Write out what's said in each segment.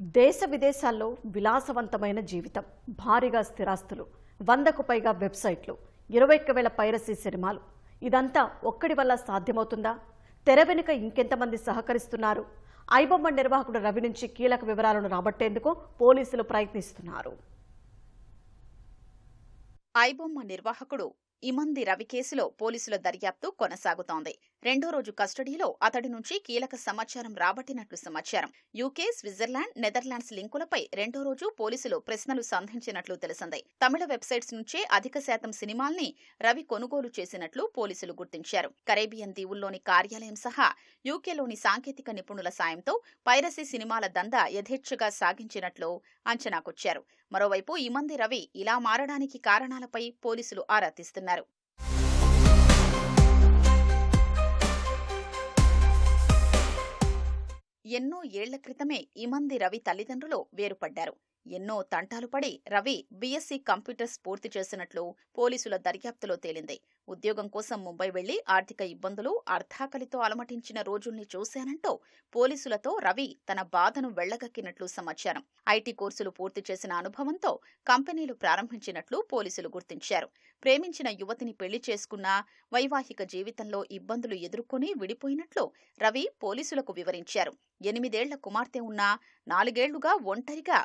దేశ విదేశాల్లో విలాసవంతమైన జీవితం భారీగా స్థిరాస్తులు వందకు పైగా వెబ్సైట్లు ఇరవై ఒక్క వేల పైరసీ సినిమాలు. ఇదంతా ఒక్కడి వల్ల సాధ్యమవుతుందా? తెర వెనుక ఇంకెంతమంది సహకరిస్తున్నారు? ఐబొమ్మ నిర్వాహకుడు రవి నుంచి కీలక వివరాలను రాబట్టేందుకు పోలీసులు ప్రయత్నిస్తున్నారు. ఐబొమ్మ నిర్వాహకుడు ఇమంది రవి కేసులో పోలీసుల దర్యాప్తు కొనసాగుతోంది. రెండో రోజు కస్టడీలో అతడి నుంచి కీలక సమాచారం రాబట్టినట్లు సమాచారం. యూకే స్విట్జర్లాండ్ నెదర్లాండ్స్ లింకులపై రెండో రోజు పోలీసులు ప్రశ్నలు సంధించినట్లు తెలిసింది. తమిళ వెబ్సైట్స్ నుంచే అధిక శాతం సినిమాల్ని రవి కొనుగోలు చేసినట్లు పోలీసులు గుర్తించారు. కరేబియన్ దీవుల్లోని కార్యాలయం సహా యూకేలోని సాంకేతిక నిపుణుల సాయంతో పైరసీ సినిమాల దందా యథేచ్ఛగా సాగించినట్లు అంచనాకొచ్చారు. మరోవైపు ఈ మంది రవి ఇలా మారడానికి కారణాలపై పోలీసులు ఆరా తీస్తున్నారు. ఎన్నో ఏళ్ళ క్రితమే ఇమంది రవి తల్లిదండ్రులు వేరుపడ్డారు. ఎన్నో తంటాలు పడి రవి బీఎస్సీ కంప్యూటర్స్ పూర్తి చేసినట్లు పోలీసుల దర్యాప్తులో తేలింది. ఉద్యోగం కోసం ముంబై వెళ్ళి ఆర్థిక ఇబ్బందులు అర్ధాకలితో అలమటించిన రోజుల్ని చూశానంటూ పోలీసులతో రవి తన బాధను వెళ్ళగక్కినట్లు సమాచారం. ఐటీ కోర్సులు పూర్తి చేసిన అనుభవంతో కంపెనీలు ప్రారంభించినట్లు పోలీసులు గుర్తించారు. ప్రేమించిన యువతిని పెళ్ళి చేసుకున్నా వైవాహిక జీవితంలో ఇబ్బందులు ఎదుర్కొని విడిపోయినట్లు రవి పోలీసులకు వివరించారు. ఎనిమిదేళ్ళ కుమార్తె ఉన్నా నాలుగేళ్ళుగా ఒంటరిగా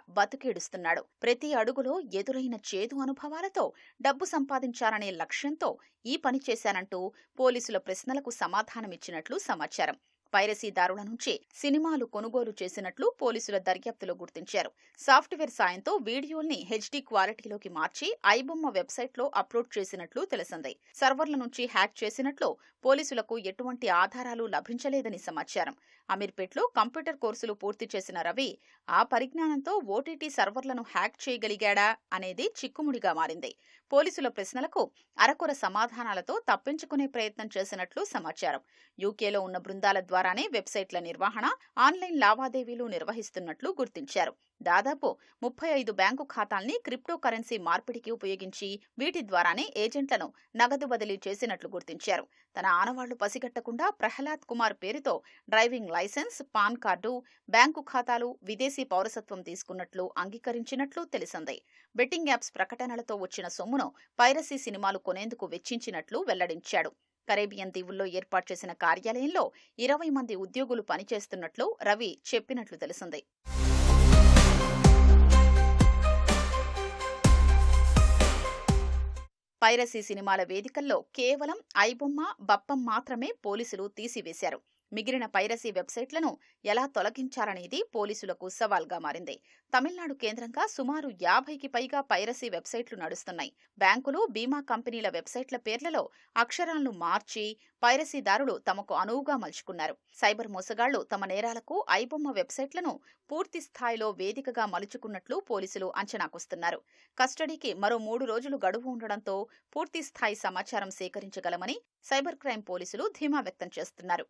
బతుకేడుస్తున్నాడు ప్రతి అడుగులో ఎదురైన చేదు అనుభవాలతో డబ్బు సంపాదించాలనే లక్ష్యంతో ఈ పని చేశానంటూ పోలీసుల ప్రశ్నలకు సమాధానమిచ్చినట్లు సమాచారం. పైరసీదారుల నుంచి సినిమాలు కొనుగోలు చేసినట్లు పోలీసుల దర్యాప్తులో గుర్తించారు. సాఫ్ట్వేర్ సాయంతో వీడియోల్ని హెచ్డీ క్వాలిటీలోకి మార్చి ఐబొమ్మ వెబ్సైట్లో అప్లోడ్ చేసినట్లు తెలిసింది. సర్వర్ల నుంచి హ్యాక్ చేసినట్లు పోలీసులకు ఎటువంటి ఆధారాలు లభించలేదని సమాచారం. అమీర్పేట్లో కంప్యూటర్ కోర్సులు పూర్తి చేసిన రవి ఆ పరిజ్ఞానంతో ఓటీటీ సర్వర్లను హ్యాక్ చేయగలిగాడా? అనేది చిక్కుముడిగా మారింది. పోలీసుల ప్రశ్నలకు అరకొర సమాధానాలతో తప్పించుకునే ప్రయత్నం చేసినట్లు సమాచారం. యూకేలో ఉన్న బృందాల ద్వారా ద్వారానే వెబ్సైట్ల నిర్వహణ ఆన్లైన్ లావాదేవీలు నిర్వహిస్తున్నట్లు గుర్తించారు. దాదాపు ముప్పై ఐదు బ్యాంకు ఖాతాల్ని క్రిప్టో కరెన్సీ మార్పిడికి ఉపయోగించి వీటి ద్వారానే ఏజెంట్లను నగదు బదిలీ చేసినట్లు గుర్తించారు. తన ఆనవాళ్ళు పసిగట్టకుండా ప్రహ్లాద్ కుమార్ పేరుతో driving licence PAN card bank ఖాతాలు విదేశీ పౌరసత్వం తీసుకున్నట్లు అంగీకరించినట్లు తెలిసింది. బెట్టింగ్ యాప్స్ ప్రకటనలతో వచ్చిన సొమ్మును పైరసీ సినిమాలు కొనేందుకు వెచ్చించినట్లు వెల్లడించాడు. కరేబియన్ దీవుల్లో ఏర్పాటు చేసిన కార్యాలయంలో ఇరవై మంది ఉద్యోగులు పనిచేస్తున్నట్లు రవి చెప్పినట్లు తెలిసింది. పైరసీ సినిమాల వేదికల్లో కేవలం ఐబొమ్మ బప్పం మాత్రమే పోలీసులు తీసివేశారు. మిగిలిన పైరసీ వెబ్సైట్లను ఎలా తొలగించారనేది పోలీసులకు సవాల్గా మారింది. తమిళనాడు కేంద్రంగా సుమారు యాభైకి పైగా పైరసీ వెబ్సైట్లు నడుస్తున్నాయి. బ్యాంకులు బీమా కంపెనీల వెబ్సైట్ల పేర్లలో అక్షరాలను మార్చి పైరసీదారులు తమకు అనువుగా మలుచుకున్నారు. సైబర్ మోసగాళ్ళు తమ నేరాలకు ఐబొమ్మ వెబ్సైట్లను పూర్తి స్థాయిలో వేదికగా మలుచుకున్నట్లు పోలీసులు అంచనాకొస్తున్నారు. కస్టడీకి మరో మూడు రోజులు గడువు ఉండడంతో పూర్తి స్థాయి సమాచారం సేకరించగలమని సైబర్ క్రైమ్ పోలీసులు ధీమా వ్యక్తం చేస్తున్నారు.